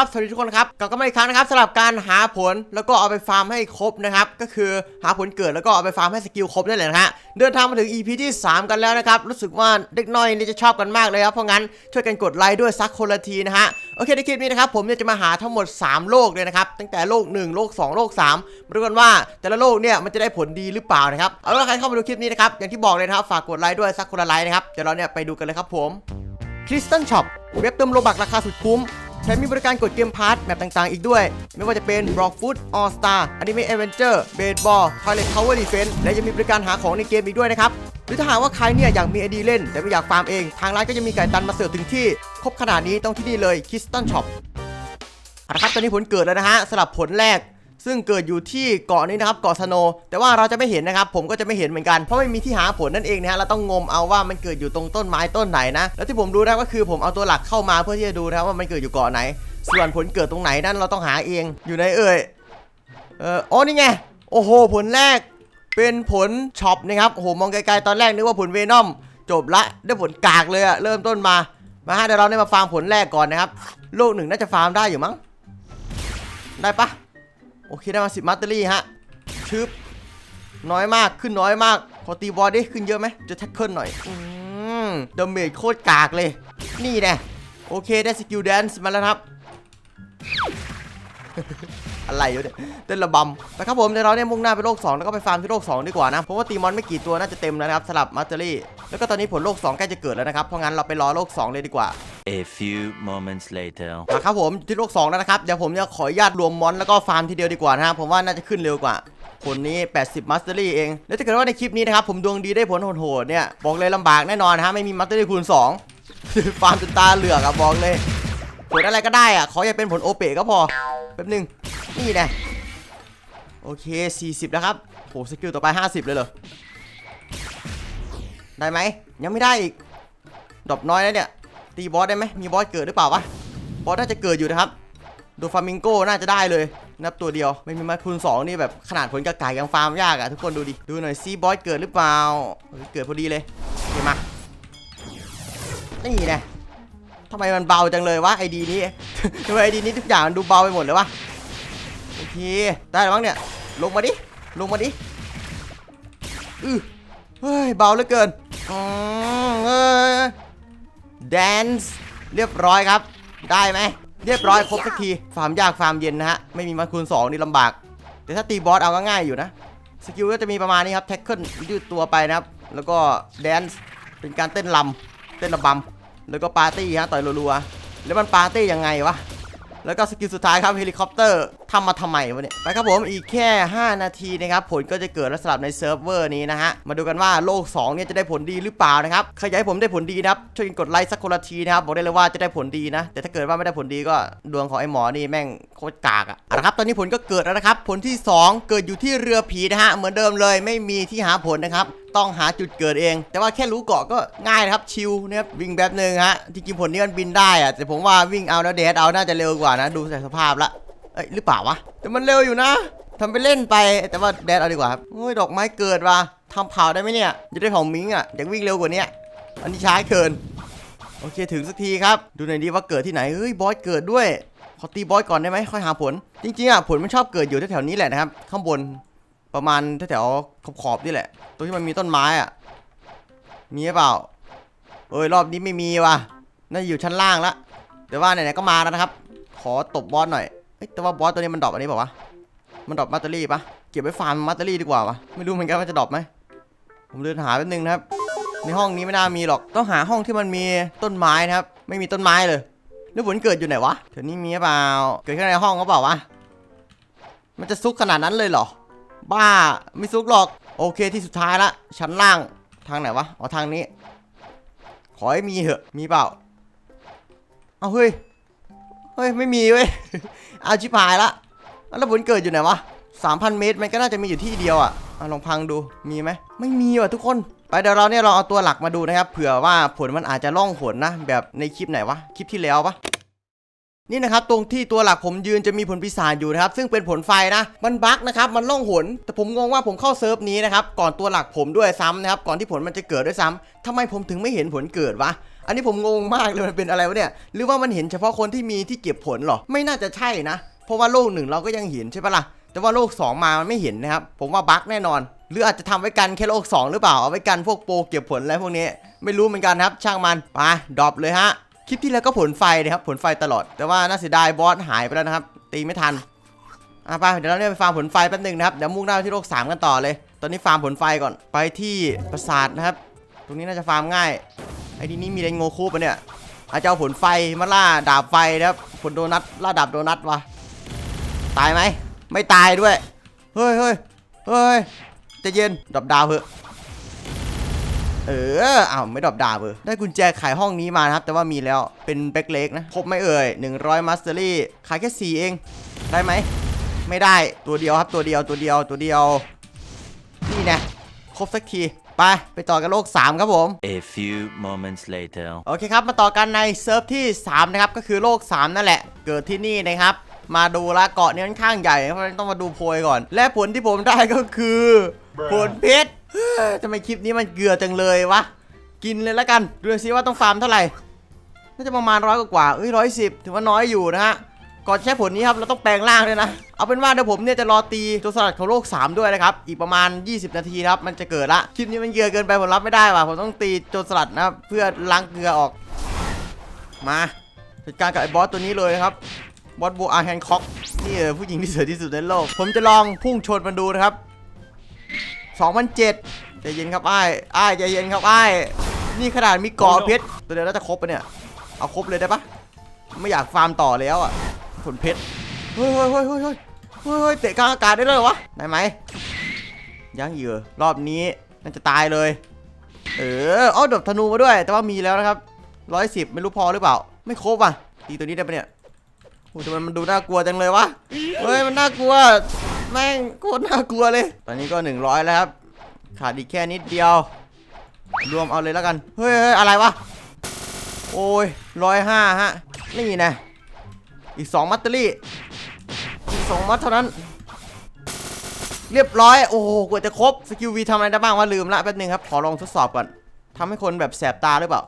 ครับสวัสดีทุกคนครับกลับมาอีกครั้งนะครับสำหรับการหาผลแล้วก็เอาไปฟาร์มให้ครบนะครับก็คือหาผลเกิดแล้วก็เอาไปฟาร์มให้สกิลครบได้เลยนะฮะเดินทางมาถึง EP ที่ 3 กันแล้วนะครับรู้สึกว่าเด็กน้อยนี่จะชอบกันมากเลยครับเพราะงั้นช่วยกันกดไลค์ด้วยซักคนละทีนะฮะโอเคในคลิปนี้นะครับผมเนี่ยจะมาหาทั้งหมด 3 โลกเลยนะครับตั้งแต่โลก 1 โลก 2 โลก3มาดูกันว่าแต่ละโลกเนี่ยมันจะได้ผลดีหรือเปล่านะครับเอาละใครเข้ามาดูคลิปนี้นะครับอย่างที่บอกเลยนะครับฝากกดไลค์ด้วยซักคนละไลค์นะครับเดี๋ยวเราเนี่ยไปดูกันเลยครับผมคริสตันช็อปเว็บเติมโลบักราคาสุดคุ้ม แถมมีบริการกดเกมพาร์ทแบบต่างๆ อีกด้วย ไม่ว่าจะเป็น Rock Food All Star Anime Adventure Baseball Toilet Tower Defense และยังมีบริการหาของในเกมอีกด้วยนะครับหรือถ้าหากว่าใครเนี่ยอยากมีไอดีเล่น แต่ไม่อยากฟาร์มเอง ทางร้านก็จะมีไก่ตันมาเสิร์ฟถึงที่ ครบขนาดนี้ต้องที่นี่เลยคิสตันช็อปนะครับตอนนี้ผลเกิดแล้วนะฮะสลับผลแรก ซึ่งเกิดอยู่ที่เกาะนี้นะครับเกาะสโน แต่ว่าเราจะไม่เห็นนะครับ ผมก็จะไม่เห็นเหมือนกันเพราะไม่มีที่หาผลนั่นเองนะฮะเราต้องงมเอาว่ามันเกิดอยู่ตรงต้นไม้ต้นไหนนะ แล้วที่ผมรู้นะก็คือผมเอาตัวหลักเข้ามาเพื่อที่จะดูนะครับว่ามันเกิดอยู่เกาะไหน ส่วนผลเกิดตรงไหนนั่นเราต้องหาเองอยู่ในเอ่ยเอออ๋อนี่ไงโอ้โห ผลแรกเป็นผลช็อปนะครับโอ้โหมองไกลๆตอนแรกนึกว่าผลเวนอมจบละได้ผลกากเลยอะเริ่มต้นมามาฮะเดี๋ยวเราเนี่ยมาฟาร์มผลแรกก่อนนะครับโลกหนึ่งน่าจะฟาร์มได้อยู่มั้งได้ปะ โอเคได้มาสิบมัตเตอรี่ฮะชึบน้อยมากขึ้นน้อยมาก ขอตีบอลดิขึ้นเยอะไหมจะแท็กเกิลหน่อยอืมดาเมจโคตรกากเลย นี่แน่โอเคได้สกิลแดนซ์มาแล้วครับ อะไรอยู่เนี่ยเต้นระบำนะครับผมเดี๋ยวเราเนี่ยมุ่งหน้าไปโลก 2 แล้วก็ไปฟาร์มที่โลก 2 ดีกว่านะ เพราะว่าตีมอนไม่กี่ตัวน่าจะเต็มแล้วนะครับสลับมัตเตอรี่ แล้วก็ตอนนี้ผลโลก2ใกล้จะเกิดแล้วนะครับ เพราะงั้นเราไปรอโลก 2 เลยดีกว่า A few moments later. มาครับผมที่โลก 2 แล้วนะครับ เดี๋ยวผมจะขออนุญาตรวมมอนแล้วก็ฟาร์มทีเดียวดีกว่านะครับผมว่าน่าจะขึ้นเร็วกว่าผลนี้ 80มัสเตอรี่เอง แล้วถ้าเกิดว่าในคลิปนี้นะครับ ผมดวงดีได้ผลโหดๆเนี่ย บอกเลยลำบากแน่นอนนะฮะ ไม่มีมัสเตอรี่คูณ 2 ฟาร์มจนตาเหลือกอะบอกเลย ผลอะไรก็ได้อะขออย่าเป็นผลโอเปก็พอ แป๊บหนึง นี่แน่โอเค 40 แล้วครับโหสกิลต่อไป 50 เลยเหรอ ได้ไหมยังไม่ได้อีกดรอปน้อยนะเนี่ยตีบอสได้ไหมมีบอสเกิดหรือเปล่าวะบอสน่าจะเกิดอยู่นะครับดูฟามิงโก้น่าจะได้เลยนับตัวเดียวไม่มีมาคูณ2นี่แบบขนาดผลกระไก่ยังฟาร์มยากอะทุกคนดูดิดูหน่อยซีบอสเกิดหรือเปล่าเกิดพอดีเลยโอเคมานี่แน่ทำไมมันเบาจังเลยวะไอดีนี้ทำไมไอดีนี้ทุกอย่างมันดูเบาไปหมดเลยวะโอเคได้แล้วมั้งเนี่ยลงมาดิลงมาดิอือเฮ้ยเบาเหลือเกิน อืมเอ้ยแดนซ์เรียบร้อยครับ ได้ไหม เรียบร้อยครบสักทีฟาร์มยากฟาร์มเย็นนะฮะ ไม่มีมาคูณ2นี่ลำบาก แต่ถ้าตีบอสเอาก็ง่ายอยู่นะ สกิลก็จะมีประมาณนี้ครับแท็กเกิลยืดตัวไปนะครับ แล้วก็แดนซ์เป็นการเต้นลำเต้นระบำแล้วก็ปาร์ตี้ฮะต่อยรัวๆแล้วมันปาร์ตี้ยังไงวะแล้วก็สกิลสุดท้ายครับเฮลิคอปเตอร์ ทำมาทำไมวะเนี่ยไปครับผมอีกแค่ 5 นาทีนะครับผลก็จะเกิดและสลับในเซิร์ฟเวอร์นี้นะฮะมาดูกันว่าโลก2เนี่ยจะได้ผลดีหรือเปล่านะครับใครอยากให้ผมได้ผลดีนะครับช่วยกดไลค์สักคนละทีนะครับบอกได้เลยว่าจะได้ผลดีนะ แต่ถ้าเกิดว่าไม่ได้ผลดีก็ดวงของไอ้หมอนี่แม่งโคตรกากอะเอาละครับตอนนี้ผลก็เกิดแล้วนะครับผลที่ 2 เกิดอยู่ที่เรือผีนะฮะเหมือนเดิมเลยไม่มีที่หาผลนะครับต้องหาจุดเกิดเอง แต่ว่าแค่รู้เกาะก็ง่ายนะครับชิลนะครับวิ่งแบบหนึ่งฮะจริงๆผลนี้มันบินได้อะแต่ผมว่าวิ่งเอาแล้วเดทเอาน่าจะเร็วกว่านะดูจากสภาพละ เอ้ยหรือเปล่าวะแต่มันเร็วอยู่นะทำไปเล่นไปแต่ว่าเดทเอาดีกว่าครับโอ้ยดอกไม้เกิดว่ะทำเผาได้ไหมเนี่ยจะได้เผามิงอะอยากวิ่งเร็วกว่านี้อันนี้ช้าเกินโอเคถึงสักทีครับ ดูหน่อยดีว่าเกิดที่ไหนเฮ้ยบอสเกิดด้วยขอตีบอสก่อนได้ไหมค่อยหาผล จริงๆอะผลมันชอบเกิดอยู่แถวๆนี้แหละนะครับ ข้างบนประมาณแถวๆขอบๆนี่แหละ ตรงที่มันมีต้นไม้อะมีหรือเปล่าเอ้ยรอบนี้ไม่มีว่ะน่าจะอยู่ชั้นล่างละแต่ว่าไหนๆก็มาแล้วนะครับ ขอตบบอสหน่อย แต่ว่าบอสตัวนี้มันดรอปอันนี้ป่าวะ มันดรอปมัตเตอรี่ปะเก็บไว้ฟาร์มมัตเตอรี่ดีกว่าวะ ไม่รู้เหมือนกันว่าจะดรอปไหม ผมเดินหาแป๊บนึงนะครับ ในห้องนี้ไม่น่ามีหรอก ต้องหาห้องที่มันมีต้นไม้นะครับ ไม่มีต้นไม้เลยแล้วผลเกิดอยู่ไหนวะแถวนี้มีเปล่า เกิดข้างในห้องก็เปล่าวะ มันจะซุกขนาดนั้นเลยเหรอ บ้า ไม่ซุกหรอก โอเคที่สุดท้ายละ ชั้นล่าง ทางไหนวะ อ๋อทางนี้ ขอให้มีเหอะ มีเปล่า เอาเฮ้ย เฮ้ยไม่มีเว้ยเอาชิบหายละแล้วผลเกิดอยู่ไหนวะ3,000เมตรมันก็น่าจะมีอยู่ที่เดียวอะอะลองพังดูมีไหมไม่มีว่ะทุกคนไปเดี๋ยวเราเนี่ยลองเอาตัวหลักมาดูนะครับเผื่อว่าผลมันอาจจะล่องหนนะแบบในคลิปไหนวะคลิปที่แล้วปะนี่นะครับตรงที่ตัวหลักผมยืนจะมีผลปีศาจอยู่นะครับซึ่งเป็นผลไฟนะมันบั๊กนะครับมันล่องหน แต่ผมงงว่าผมเข้าเซิร์ฟนี้นะครับก่อนตัวหลักผมด้วยซ้ำนะครับก่อนที่ผลมันจะเกิดด้วยซ้ำทำไมผมถึงไม่เห็นผลเกิดวะ อันนี้ผมงงมากเลยมันเป็นอะไรวะเนี่ย หรือว่ามันเห็นเฉพาะคนที่มีที่เก็บผลหรอ ไม่น่าจะใช่นะ เพราะว่าโลกหนึ่งเราก็ยังเห็นใช่ปะล่ะ แต่ว่าโลก 2 มามันไม่เห็นนะครับ ผมว่าบั๊กแน่นอน หรืออาจจะทำไว้กันแค่โลก 2 หรือเปล่า เอาไว้กันพวกโปรเก็บผลอะไรพวกนี้ ไม่รู้เหมือนกันครับ ช่างมัน ไปดรอปเลยฮะ คลิปที่แล้วก็ผลไฟนะครับ ผลไฟตลอด แต่ว่าน่าเสียดายบอสหายไปแล้วนะครับ ตีไม่ทันอะไปเดี๋ยวเราเนี่ยไปฟาร์มผลไฟแป๊บหนึงนะครับ เดี๋ยวมุ่งหน้าไปที่โลก 3 กันต่อเลย ตอนนี้ฟาร์มผลไฟก่อน ไปที่ปราสาทนะครับ ตรงนี้น่าจะฟาร์มง่าย ไอ้ที่นี่มีเรนโงคูปะเนี่ย อาจจะเอาผลไฟมาล่าดาบไฟนะครับผลโดนัทล่าดาบโดนัทวะตายไหม ไม่ตายด้วย เฮ้ยเฮ้ยเฮ้ยจะเย็นดรอปดาวเหอะเอออ้าวไม่ดรอปดาวเออได้กุญแจขายห้องนี้มานะครับ แต่ว่ามีแล้วเป็นแบ็คเล็กนะ ครบไม่เอ่ย 100 มาสเตอรี่ ขายแค่ 4 เอง ได้ไหม ไม่ได้ตัวเดียวครับตัวเดียวตัวเดียวตัวเดียว นี่นะครบสักที ไป ไปต่อกันโลก 3 ครับผม A few moments later. โอเคครับ มาต่อกันในเซิร์ฟที่ 3 นะครับ ก็คือโลก 3 นั่นแหละ เกิดที่นี่นะครับ มาดูละเกาะนี้ค่อนข้างใหญ่ เพราะฉะนั้นต้องมาดูโพยก่อน และผลที่ผมได้ก็คือ ผลเพชรเฮ้ยทำไมคลิปนี้มันเกลือจังเลยวะ กินเลยละกัน ดูซิว่าต้องฟาร์มเท่าไหร่ น่าจะประมาณร้อยกว่าๆเอ้ยร้อยสิบถือว่าน้อยอยู่นะฮะ ก่อนใช้ผลนี้ครับเราต้องแปลงร่างด้วยนะ เอาเป็นว่าเดี๋ยวผมเนี่ยจะรอตีตัวสลัดของโลก 3 ด้วยนะครับ อีกประมาณ 20 นาทีครับมันจะเกิดละคลิปนี้มันเกลือเกินไปผมรับไม่ได้ว่ะผมต้องตีโจรสลัดนะครับเพื่อล้างเกลือออก มาจัดการกับไอ้บอสตัวนี้เลยครับบอสโบอาร์แฮนค็อกนี่เออผู้หญิงที่สวยที่สุดในโลก ผมจะลองพุ่งชนมันดูนะครับ2007ใจเย็นครับไอ้ายอ้ใจเย็นครับไอ้นี่ขนาดมีกาะเพชรตัวเดียวน่าจะครบปะเนี่ยเอาครบเลยได้ปะไม่อยากฟาร์มต่อแล้วอะ ผลเพชรเฮ้ยเฮ้ยเฮ้ยเฮ้ยเฮ้ยเฮ้ยเฮ้ยเตะกลางอากาศได้เลยเหรอวะได้ไหมยังเหยื่อรอบนี้น่าจะตายเลย เออเอาดอกธนูมาด้วย แต่ว่ามีแล้วนะครับร้อยสิบไม่รู้พอหรือเปล่า ไม่ครบอะตีตัวนี้ได้ปะเนี่ยโอ้ทำไมมันดูน่ากลัวจังเลยวะเฮ้ยมันน่ากลัวแม่งโคตรน่ากลัวเลย ตอนนี้ก็100แล้วครับขาดอีกแค่นิดเดียว รวมเอาเลยแล้วกัน เฮ้ยเฮ้ยอะไรวะ โอ้ยร้อยห้าฮะ นี่นะ อีก 2 มัตเตอรี่อีก2มัตเท่านั้น เรียบร้อย โอ้โหกว่าจะครบ สกิลวีทำอะไรได้บ้างวะลืมละแป๊บนึงครับ ขอลองทดสอบก่อนทำให้คนแบบแสบตาหรือเปล่า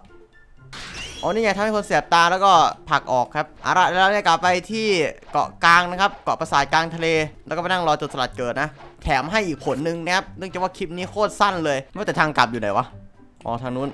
อ๋อนี่ไงทำให้คนแสบตาแล้วก็ผลักออกครับเอาละแล้วเนี่ยกลับไปที่เกาะกลางนะครับ เกาะปราสาทกลางทะเล แล้วก็ไปนั่งรอจนสลัดเกิดนะ แถมให้อีกผลหนึ่งนะครับ เนื่องจากว่าคลิปนี้โคตรสั้นเลยว่าแต่ทางกลับอยู่ไหนวะ อ๋อทางนู้น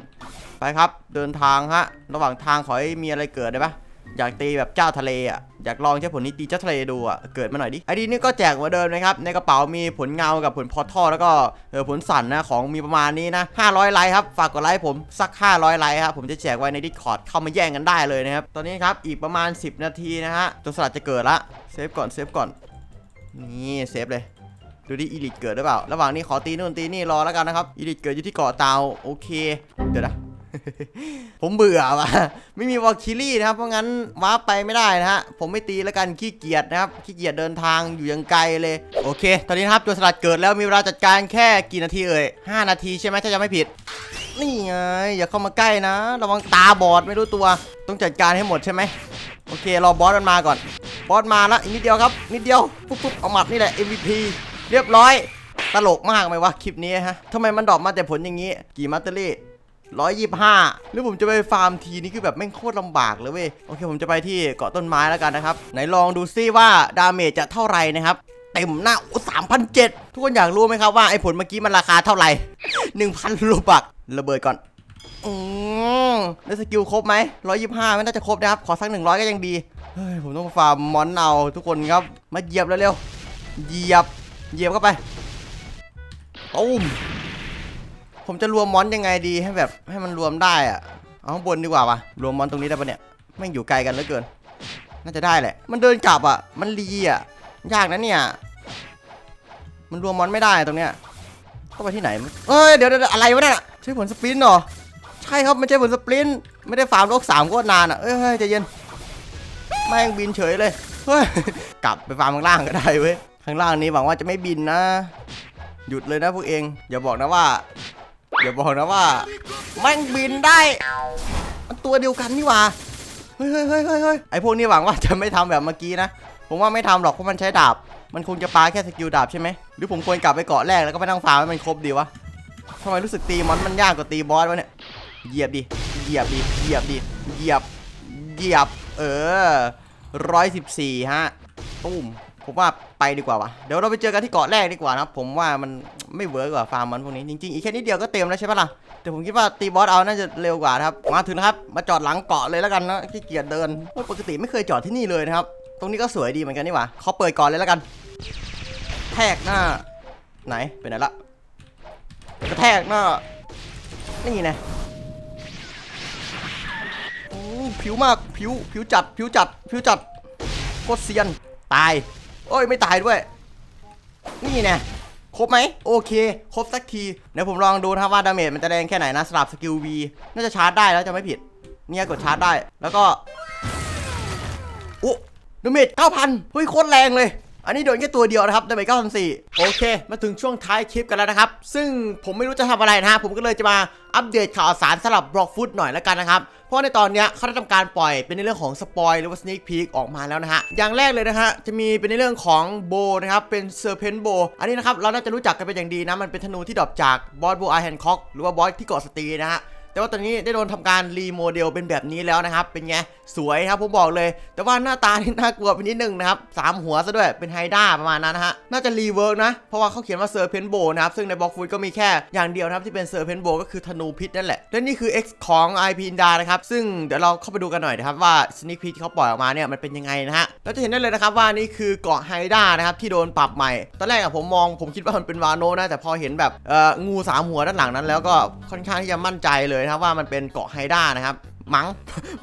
ไปครับ เดินทางฮะ ระหว่างทางขอให้มีอะไรเกิดได้ปะ อยากตีแบบเจ้าทะเลอะอยากลองใช้ผลนี้ตีเจ้าทะเลดูอะเกิดมาหน่อยดิไอดีนี่ก็แจกเหมือนเดิมนะครับในกระเป๋ามีผลเงากับผลพอท่อแล้วก็เออผลสั่นนะของมีประมาณนี้นะ500 ไลค์ครับฝากกดไลค์ผมสัก 500 ไลค์ครับผมจะแจกไว้ใน Discord เข้ามาแย่งกันได้เลยนะครับตอนนี้ครับอีกประมาณ 10 นาทีนะฮะจนสลัดจะเกิดละเซฟก่อนเซฟก่อนนี่เซฟเลยดูดิอีลิทเกิดหรือเปล่า ระหว่างนี้ขอตีนู่นตีนี่รอแล้วกันนะครับอีลิทเกิดอยู่ที่เกาะเตาโอเค เดี๋ยวนะ ผมเบื่อว่ะไม่มีวอลคิลี่นะครับ เพราะงั้นว้าไปไม่ได้นะฮะ ผมไม่ตีแล้วกันขี้เกียจนะครับ ขี้เกียจเดินทางอยู่ยังไกลเลย โอเค ตอนนี้นะครับตัวสลัดเกิดแล้วมีเวลาจัดการแค่กี่นาทีเอ่ย5นาทีใช่ไหมถ้าจะไม่ผิด นี่ไงอย่าเข้ามาใกล้นะ ระวังตาบอดไม่รู้ตัว ต้องจัดการให้หมดใช่ไหมโอเครอบอสมันมาก่อน บอสมาล้วอีกนิดเดียวครับ นิดเดียว ปุ๊บปุ๊บเอาหมัดนี่แหละ MVP เรียบร้อย ตลกมากไหมวะคลิปนี้ฮะทำไมมันดรอปมาแต่ผลอย่างนี้ กี่มัตเตอรี่ ร้อยยี่ห้าหรือผมจะไปฟาร์มทีนี่คือแบบแม่งโคตรลำบากเลยเว้ย โอเคผมจะไปที่เกาะต้นไม้แล้วกันนะครับ ไหนลองดูซิว่าดาเมจจะเท่าไหร่นะครับ เต็มหน้าโอ้สามพันเจ็ดทุกคนอยากรู้ไหมครับว่าไอ้ผลเมื่อกี้มันราคาเท่าไหร่หนึ่งพันรูบักระเบิดก่อนอืมได้สกิลครบไหมร้อยยี่ห้าไม่น่าจะครบนะครับ ขอสักหนึ่งร้อยก็ยังดี เฮ้ยผมต้องฟาร์มมอนเอาทุกคนครับ มาเหยียบเร็วๆเหยียบ เหยียบเข้าไปตุ้ม ผมจะรวมมอนยังไงดีให้แบบให้มันรวมได้อะเอาข้างบนดีกว่าวะรวมมอนตรงนี้ได้ปะเนี่ยแม่งอยู่ไกลกันเหลือเกิน น่าจะได้แหละ มันเดินกลับอะ มันรีอะ ยากนะเนี่ย มันรวมมอนไม่ได้ตรงเนี้ยต้องไปที่ไหน เอ้ยเดี๋ยวเดี๋ยวอะไรวะเนี่ยใช่ผลสปรินต์เหรอ ใช่ครับไม่ใช่ผลสปรินต์ไม่ได้ฟาร์มโลกสามโคตรนานอะ เอ้ยเฮ้ยใจเย็น แม่งบินเฉยเลย เฮ้ย กลับไปฟาร์มข้างล่างก็ได้เว้ย ข้างล่างนี้หวังว่าจะไม่บินนะ หยุดเลยนะพวกเอง อย่าบอกนะว่า อย่าบอกนะว่าแม่งบินได้ มันตัวเดียวกันนี่หว่า เฮ้ยเฮ้ยเฮ้ยเฮ้ยเฮ้ยไอพวกนี้หวังว่าจะไม่ทำแบบเมื่อกี้นะ ผมว่าไม่ทำหรอกเพราะมันใช้ดาบ มันคงจะปาแค่สกิลดาบใช่ไหม หรือผมควรกลับไปเกาะแรกแล้วก็ไปนั่งฟาร์มให้มันครบดีวะทำไมรู้สึกตีมอนมันยากกว่าตีบอสวะเนี่ย เหยียบดิ เหยียบดิ เหยียบดิ เหยียบ เหยียบ เออร้อยสิบสี่ฮะตุ้มผมว่า ไปดีกว่าวะเดี๋ยวเราไปเจอกันที่เกาะแรกดีกว่านะครับผมว่ามันไม่เวิร์กกว่าฟาร์มมันพวกนี้จริงๆอีกแค่นิดเดียวก็เต็มแล้วใช่ปะล่ะแต่ผมคิดว่าตีบอสเอาน่าจะเร็วกว่าครับมาถึงนะครับมาจอดหลังเกาะเลยแล้วกันนะขี้เกียจเดินปกติไม่เคยจอดที่นี่เลยนะครับตรงนี้ก็สวยดีเหมือนกันนี่หว่าเขาเปิดก่อนเลยแล้วกันแทกหน้า ไหนไปไหนละกระแทกหน้านี่ไงผิวมากผิวผิวจัดผิวจัดผิวจัดโคตรเซียนตาย โอ้ยไม่ตายด้วย นี่ไงครบไหมโอเค ครบสักทีเดี๋ยวผมลองดูนะครับว่าดาเมจมันจะแรงแค่ไหนนะสลับสกิล V น่าจะชาร์จได้แล้วจะไม่ผิด เนี่ยกดชาร์จได้แล้วก็โอ้ดาเมจ9,000เฮ้ยโคตรแรงเลย อันนี้โดนแค่ตัวเดียวนะครับดาเมจ9,004โอเค มาถึงช่วงท้ายคลิปกันแล้วนะครับ ซึ่งผมไม่รู้จะทำอะไรนะฮะผมก็เลยจะมาอัปเดตข่าวสารสำหรับบล็อกฟุตหน่อยแล้วกันนะครับ เพราะในตอนนี้เขาได้ทำการปล่อยเป็นในเรื่องของสปอยหรือว่า sneak peek ออกมาแล้วนะฮะ อย่างแรกเลยนะฮะ จะมีเป็นในเรื่องของโบนะครับ เป็นเซอร์เพนโบ อันนี้นะครับ เราน่าจะรู้จักกันเป็นอย่างดีนะ มันเป็นธนูที่ดรอปจากบอสโบอาแฮนค็อกหรือว่าบอสที่เกาะสตีนะฮะ แต่ว่าตอนนี้ได้โดนทำการรีโมเดลเป็นแบบนี้แล้วนะครับ เป็นไง สวยครับผมบอกเลย แต่ว่าหน้าตานี่น่ากลัวไปนิดนึงนะครับสามหัวซะด้วยเป็นไฮด้าประมาณนั้นนะฮะน่าจะรีเวิร์กนะ เพราะว่าเขาเขียนว่าเซอร์เพนโบนะครับซึ่งในบล็อกฟูดก็มีแค่อย่างเดียวนะครับที่เป็นเซอร์เพนโบก็คือธนูพิษนั่นแหละและนี่คือ X ของ IP อินดานะครับซึ่งเดี๋ยวเราเข้าไปดูกันหน่อยนะครับว่าสนิคพีที่เขาปล่อยออกมาเนี่ยมันเป็นยังไงนะฮะแล้วจะเห็นได้เลยนะครับว่านี่คือเกาะไฮด้านะครับที่โดนปรับใหม่ตอนแรกอะผมมองผมคิดว่ามันเป็นวาโนนะแต่พอเห็นแบบงูสามหัวด้านหลังนั้นแล้วก็ค่อนข้างที่จะมั่นใจเลยนะครับว่ามันเป็นเกาะไฮด้านะครับมัง้ง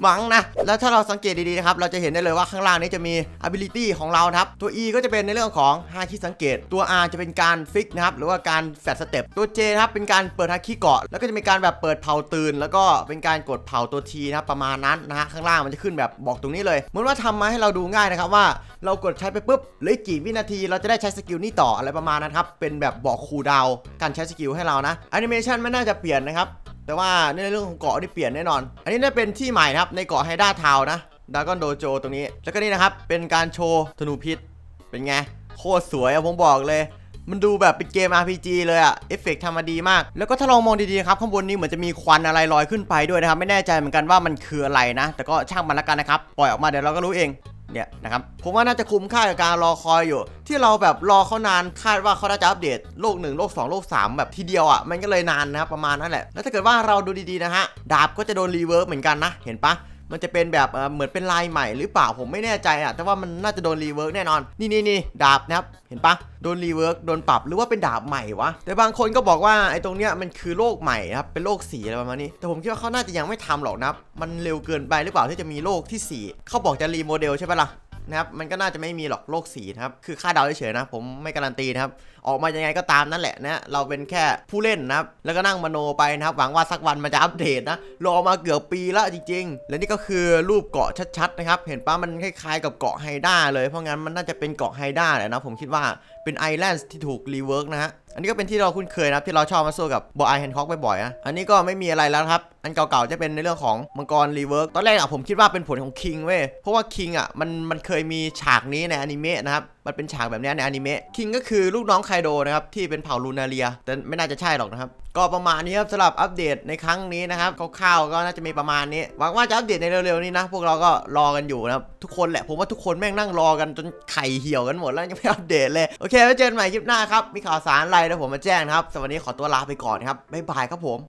มัง้งนะ แล้วถ้าเราสังเกตดีๆนะครับ เราจะเห็นได้เลยว่าข้างล่างนี้จะมี ability ของเราครับ ตัว E ก็จะเป็นในเรื่องของฮาคิสังเกต ตัว R จะเป็นการฟิกนะครับ หรือว่าการแฟดสเต็ป ตัว J นะครับ เป็นการเปิดฮาคิเกาะ แล้วก็จะมีการแบบเปิดเผาตื่น แล้วก็เป็นการกดเผาตัว T นะครับประมาณนั้นนะฮะ ข้างล่างมันจะขึ้นแบบบอกตรงนี้เลย เหมือนว่าทำมาให้เราดูง่ายนะครับว่าเรากดใช้ไปปุ๊บเหลือกี่วินาที เราจะได้ใช้สกิลนี้ต่ออะไรประมาณนั้นครับ เป็นแบบบอกคูดาวการใช้สกิลให้เรานะแอนิเมชันไม่น่าจะเปลี่ยนนะครับ แต่ว่าในเรื่องของเกาะนี่เปลี่ยนแน่นอน อันนี้น่าเป็นที่ใหม่นะครับในเกาะไฮด้าทาวนะดากอนโดโจตรงนี้ แล้วก็นี่นะครับ เป็นการโชว์ธนูพิษ เป็นไง โคตรสวยอะผมบอกเลย มันดูแบบเป็นเกม RPG เลยอะเอฟเฟกต์ทำมาดีมาก แล้วก็ถ้าลองมองดีๆครับ ข้างบนนี้เหมือนจะมีควันอะไรลอยขึ้นไปด้วยนะครับ ไม่แน่ใจเหมือนกันว่ามันคืออะไรนะ แต่ก็ช่างมันละกันนะครับ ปล่อยออกมาเดี๋ยวเราก็รู้เอง เนี่ยนะครับผมว่าน่าจะคุ้มค่ากับการรอคอยอยู่ ที่เราแบบรอเขานานคาดว่าเขาน่าจะอัปเดตโลก 1 โลก 2 โลก 3 แบบทีเดียวอะมันก็เลยนานนะครับประมาณนั้นแหละแล้วถ้าเกิดว่าเราดูดีๆนะฮะดาบก็จะโดนรีเวิร์กเหมือนกันนะเห็นปะ มันจะเป็นแบบเหมือนเป็นลายใหม่หรือเปล่าผมไม่แน่ใจอะแต่ว่ามันน่าจะโดนรีเวิร์กแน่นอน นี่นี่นี่ดาบนะครับ เห็นปะโดนรีเวิร์กโดนปรับหรือว่าเป็นดาบใหม่วะ แต่บางคนก็บอกว่าไอ้ตรงเนี้ยมันคือโลกใหม่นะครับ เป็นโลกสีอะไรประมาณนี้ แต่ผมคิดว่าเขาน่าจะยังไม่ทำหรอกนะมันเร็วเกินไปหรือเปล่าที่จะมีโลกที่สี่เขาบอกจะรีโมเดลใช่ปะล่ะ นะครับมันก็น่าจะไม่มีหรอกโลกสีนะครับคือค่าดาเฉยๆนะผมไม่การันตีนะครับออกมายังไงก็ตามนั่นแหละนะเราเป็นแค่ผู้เล่นนะครับแล้วก็นั่งมโนไปนะครับหวังว่าสักวันมันจะอัปเดตนะรอมาเกือบปีแล้วจริง ๆ และนี่ก็คือรูปเกาะชัดๆนะครับเห็นปะมันคล้ายๆกับเกาะไฮด้าเลยเพราะงั้นมันน่าจะเป็นเกาะไฮด้าแหละนะผมคิดว่า เป็นไอแลนด์ที่ถูกรีเวิร์กนะฮะ อันนี้ก็เป็นที่เราคุ้นเคยนะครับที่เราชอบมาสู้กับบอไอแฮนคอกบ่อยๆนะอันนี้ก็ไม่มีอะไรแล้วครับ อันเก่าๆจะเป็นในเรื่องของมังกรรีเวิร์กตอนแรกอะผมคิดว่าเป็นผลของคิงเว้ยเพราะว่าคิงอะมันมันเคยมีฉากนี้ในอนิเมะนะครับ มันเป็นฉากแบบนี้ในอนิเมะคิงก็คือลูกน้องไคโดนะครับที่เป็นเผ่าลูนาเรีย แต่ไม่น่าจะใช่หรอกนะครับ ก็ประมาณนี้ครับสำหรับอัปเดตในครั้งนี้นะครับคร่าวๆก็น่าจะมีประมาณนี้หวังว่าจะอัปเดตในเร็วๆนี้นะพวกเราก็รอกันอยู่นะครับทุกคนแหละผมว่าทุกคนแม่งนั่งรอกันจนไข่เหี่ยวกันหมดแล้วยังไม่อัปเดตเลยโอเคไว้เจอกันใหม่คลิปหน้าครับมีข่าวสารอะไรเดี๋ยวผมมาแจ้งนะครับสำหรับวันนี้ขอตัวลาไปก่อนครับบ๊ายบายครับผม